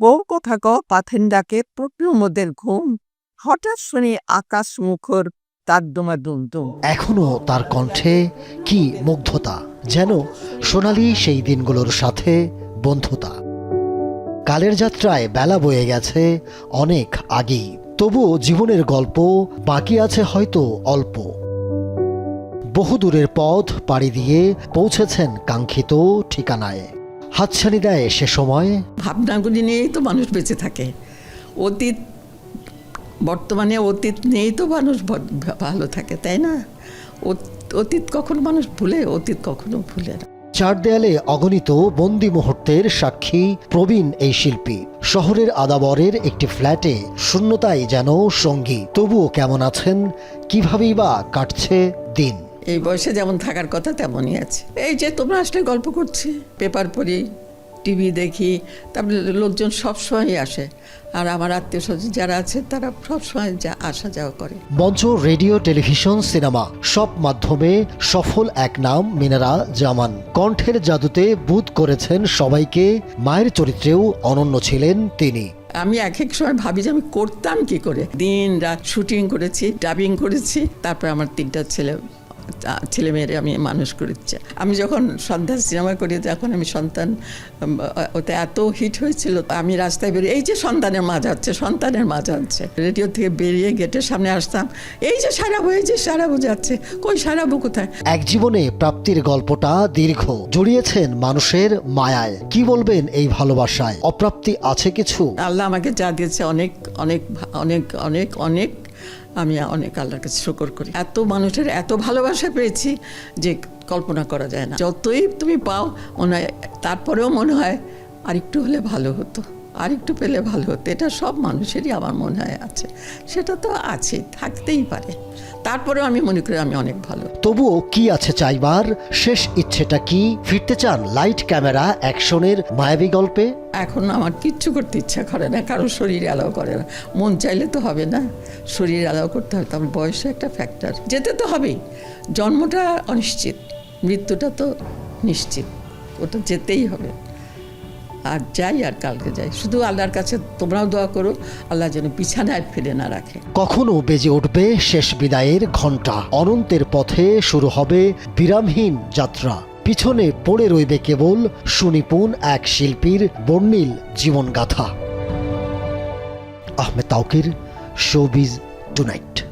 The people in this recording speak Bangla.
বউ কথা ক পাথেন ডাকে প্রপ্রিয়মদের ঘুম। হঠাৎ শুনি আকাশ মুখর তার দোমা দুম দুম। এখনও তার কণ্ঠে কি মুগ্ধতা, যেন সোনালি সেই দিনগুলোর সাথে বন্ধুতা। কালের যাত্রায় বেলা বয়ে গেছে অনেক আগেই, তবুও জীবনের গল্প বাকি আছে হয়তো অল্প। বহুদূরের পথ পাড়ি দিয়ে পৌঁছেছেন কাঙ্ক্ষিত ঠিকানায়। হাতছানি দেয় সে সময়? ভাবনাগুলি নিয়েই তো মানুষ বেঁচে থাকে। অতীত বর্তমানে অতীত নিয়েই তো মানুষ ভালো থাকে তাই না? অতীত কখনো মানুষ ভুলে অতীত কখনো ভুলে না। চার দেয়ালে অগণিত বন্দি মুহূর্তের সাক্ষী প্রবীণ এই শিল্পী। শহরের আদাবরের একটি ফ্ল্যাটে শূন্যতাই যেন সঙ্গী। তবুও কেমন আছেন? কিভাবেই বা কাটছে দিন। এই বয়সে যেমন থাকার কথা তেমনই আছে। এই যে তোমরা আসলে গল্প করছি পেপার পড়ি টিভি দেখি তারপরে লোকজন সবসময়ই আসে। আর আমার আত্মীয় স্বজন যারা আছে তারা সবসময় যা আসা যাওয়া করে। মঞ্চ রেডিও টেলিভিশন সিনেমা সব মাধ্যমে সফল এক নাম মিনারা জামান। কণ্ঠের জাদুতে বুধ করেছেন সবাইকে মায়ের চরিত্রেও অনন্য ছিলেন তিনি। আমি এক এক সময় ভাবি যে আমি করতাম কি করে। দিন রাত শুটিং করেছি ডাবিং করেছি তারপর আমার তিনটা ছেলে ছেলে মেয়েরে আমি মানুষ করেছি। আমি যখন সন্তান সিনেমা করি তখন আমি সন্তান ওতে এত হিট হয়েছিল আমি রাস্তায় বেরিয়ে এই যে সন্তানের মাঝ যাচ্ছে সন্তানের মাঝ যাচ্ছে রেডিও থেকে বেরিয়ে গেটের সামনে আসতাম এই যে সারাবো এই যে সারাবো যাচ্ছে কই সারাবো কোথায়? এক জীবনে প্রাপ্তির গল্পটা দীর্ঘ জড়িয়েছেন মানুষের মায়ায়। কি বলবেন এই ভালোবাসায়? অপ্রাপ্তি আছে কিছু? আল্লাহ আমাকে যা দিয়েছে অনেক অনেক অনেক অনেক অনেক আমি অনেক আল্লাহর কাছে শুকর করি। এত মানুষের এত ভালোবাসা পেয়েছি যে কল্পনা করা যায় না। যতই তুমি পাও হয় তারপরেও মনে হয় আরেকটু হলে ভালো হতো। আরেকটু পেলে ভালো হতো। এটা সব মানুষেরই আমার মনে হয় আছে। সেটা তো আছে থাকতেই পারে। তারপরেও আমি মনে করি আমি অনেক ভালো। তবুও কি আছে চাইবার? শেষ ইচ্ছেটা কি? ফিরতে চান লাইট ক্যামেরা অ্যাকশনের মায়াবী গল্পে? এখন আমার কিচ্ছু করতে ইচ্ছা করে না কারও শরীর অ্যালাউ করে না। মন চাইলে তো হবে না। শরীর অ্যালাউ করতে হবে তারপর বয়সে একটা ফ্যাক্টর যেতে তো হবেই। জন্মটা অনিশ্চিত মৃত্যুটা তো নিশ্চিত। ওটা যেতেই হবে। আর যাই আর কালকে যাই। শুধু আল্লাহর কাছে তোমরাও দোয়া করো, আল্লাহ যেন বিছানায় ফেলে না রাখে। কখনো বেজে উঠবে শেষ বিদায়ের ঘণ্টা। অনন্তের পথে শুরু হবে বিরামহীন যাত্রা। পিছনে পড়ে রইবে কেবল সুনিপুণ এক শিল্পীর বর্ণিল জীবনগাথা। Ahmed Tauquir showbiz tonight.